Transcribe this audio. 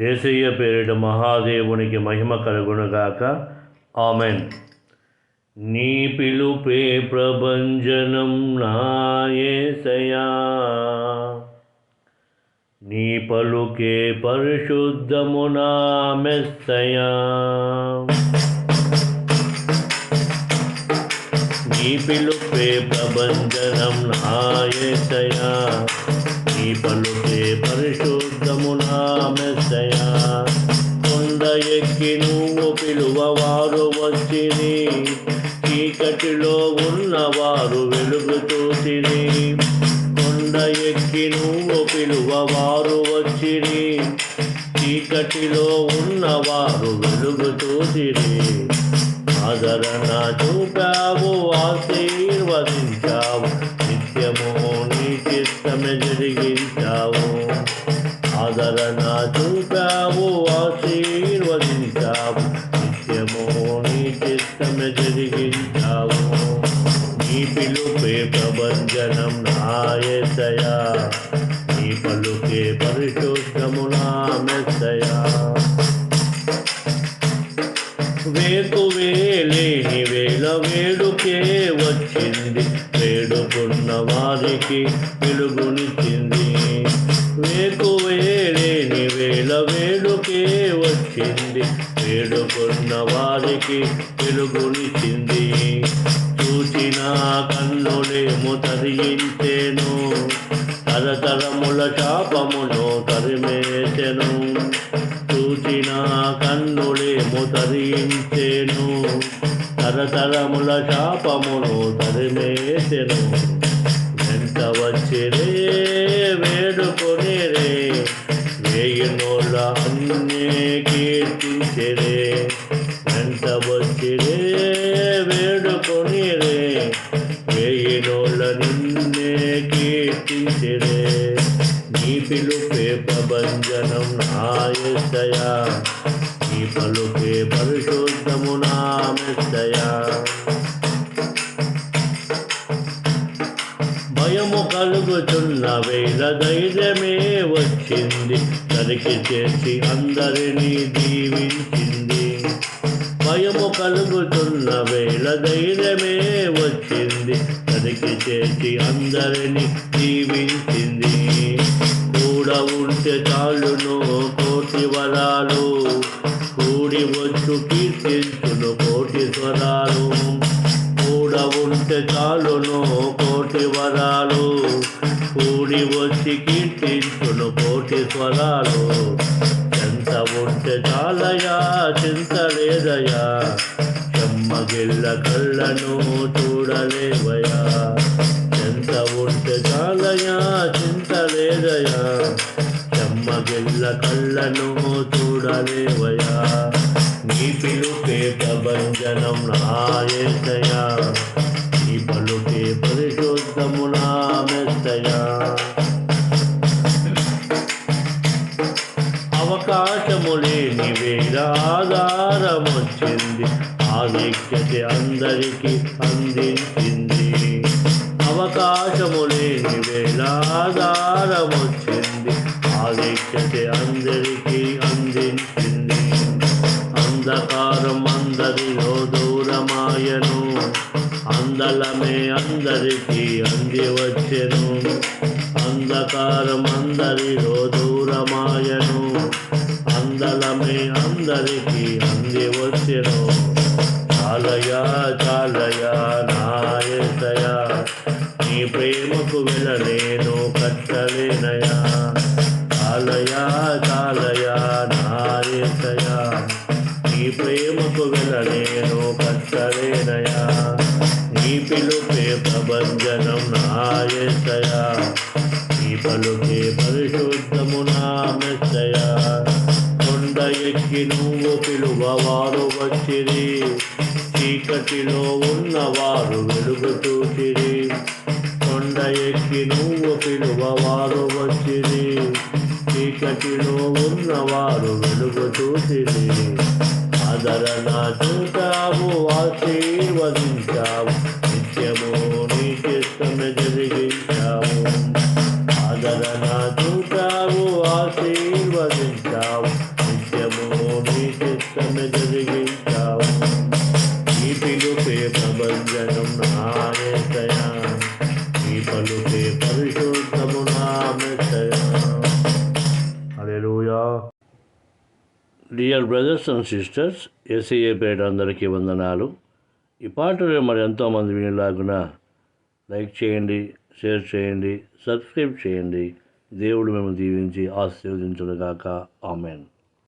ఏసయ్య పేరిట మహాదేవునికి మహిమ కలుగునుగాక. ఆమెన్. నీ పిలుపే ప్రభంజనం నాయసయా నీ పలుకే పరిశుద్ధము నా మెస్సయా. నీ పిలుపే ప్రభంజనం నాయసయా నీ పలుకే పరిశుద్ధము కొండ ఎక్కి నువ్వు పిలువవారు వచ్చిని చీకటిలో ఉన్నవారు వెలుగు చూసిని కొండ ఎక్కి నువ్వు పిలువవారు వచ్చిని చీకటిలో ఉన్నవారు వెలుగు చూసిని ఆదరణ చూపావు ఆశీర్వదించావు జరిగించావు ఆదరణ చూపావు ఆశీర్వదించావు. నిత్యము నీ చిత్తమే జరిగించావు నీ పిలుపే ప్రభంజనం నాయసయా నీ పలుకే పరిశుద్ధము నా మెస్సయా వచ్చింది. వేడుకున్న వారికి వెలుగునిచ్చింది వేకువేలేని వేల వేడుకే వచ్చింది. వేడుకున్న వారికి వెలుగునిచ్చింది చూసిన కన్నులేము తరిగించేను తరతరముల శాపమును తరిమేసెను చూసిన కన్నులేము తరిగించే తరతరముల శాపమును తరిమేసెను. వెంట వచ్చిరే వేడుకొని రే వేయి నోళ్ళ అన్నే కీర్తించరే. వెంట వచ్చిరే వేడుకొని రే వేయి నోళ్ళ నిన్నే కీర్తించరే. నీ పిలుపే ప్రభంజనం నాయసయా పలుకే పరిశుద్ధము నా భయము కలుగుతున్న వేల ధైర్యమే వచ్చింది. తరికి చేసి అందరినీ దీవించింది. భయము కలుగుతున్న వేళ ధైర్యమే వచ్చింది. తరికి చేసి అందరినీ దీవించింది. కూడా ఉంటే చాలును కోటి వరాలు. కూడి వచ్చు కీర్తించును కోటి స్వరాలు. కూడా ఉంటే చాలును కోటి వరాలు. కూడి వచ్చి కీర్తించును కోటి స్వరాలు. ఎంత ఉంటే చాలయా చింత లేదయా? చెమ్మగిల్ల కళ్ళను చూడలేవయా? ఎంత ఉంటే చాలయా చింత లేదయా? చెమ్మగిల్ల కళ్ళను చూడలేవయా నీ పిలుపే ప్రభంజనం నాయసయా నీ పలుకే పరిశుద్ధము నామెత్తయా అవకాశము లేని వేల ఆధిక్యత అందరికీ అందించింది. అవకాశము లేని వేల ఆధిక్యత అందరికీ అందలమే అందరికీ అంది వచ్చెను. అంధకారం అందరిలో దూరమాయను అందలమే అందరికీ అంది వచ్చెను. చాలయా చాలయా నాయసయా నీ ప్రేమకు వెళ్ళలేను కట్టలేనయా. చాలయా చాలయా నాయసయా నీ ప్రేమకు వెళ్ళలేను కట్టలేనయా. పిలుపే ప్రభంజనం నాయసయా. నీ పలుకే పరిశుద్ధము నా కొండ ఎక్కి నువ్వు పిలువవారు వచ్చిరి. చీకటిలో ఉన్నవారు వెలుగు చూసిరి కొండ ఎక్కి నువ్వు పిలువవారు వచ్చిరి. చీకటిలో ఉన్నవారు వెలుగు చూసిరి ఆదరణ చూచావు ఆశీర్వదించావు. జరిగించావు నిత్యము నీ చిత్తము జరిగించావు. నీ పిలుపే ప్రభంజనం నాయసయా నీ పలుపే పరిశుద్ధము నామెసయా డియర్ బ్రదర్స్ అండ్ సిస్టర్స్ ఏసీఏ పేట అందరికీ వందనాలు. ఈ పాటలు మరి ఎంతోమంది వినేలాగున లైక్ చేయండి షేర్ చేయండి సబ్స్క్రైబ్ చేయండి. దేవుడు మేము దీవించి ఆశీర్వదించునుగాక. ఆమెన్.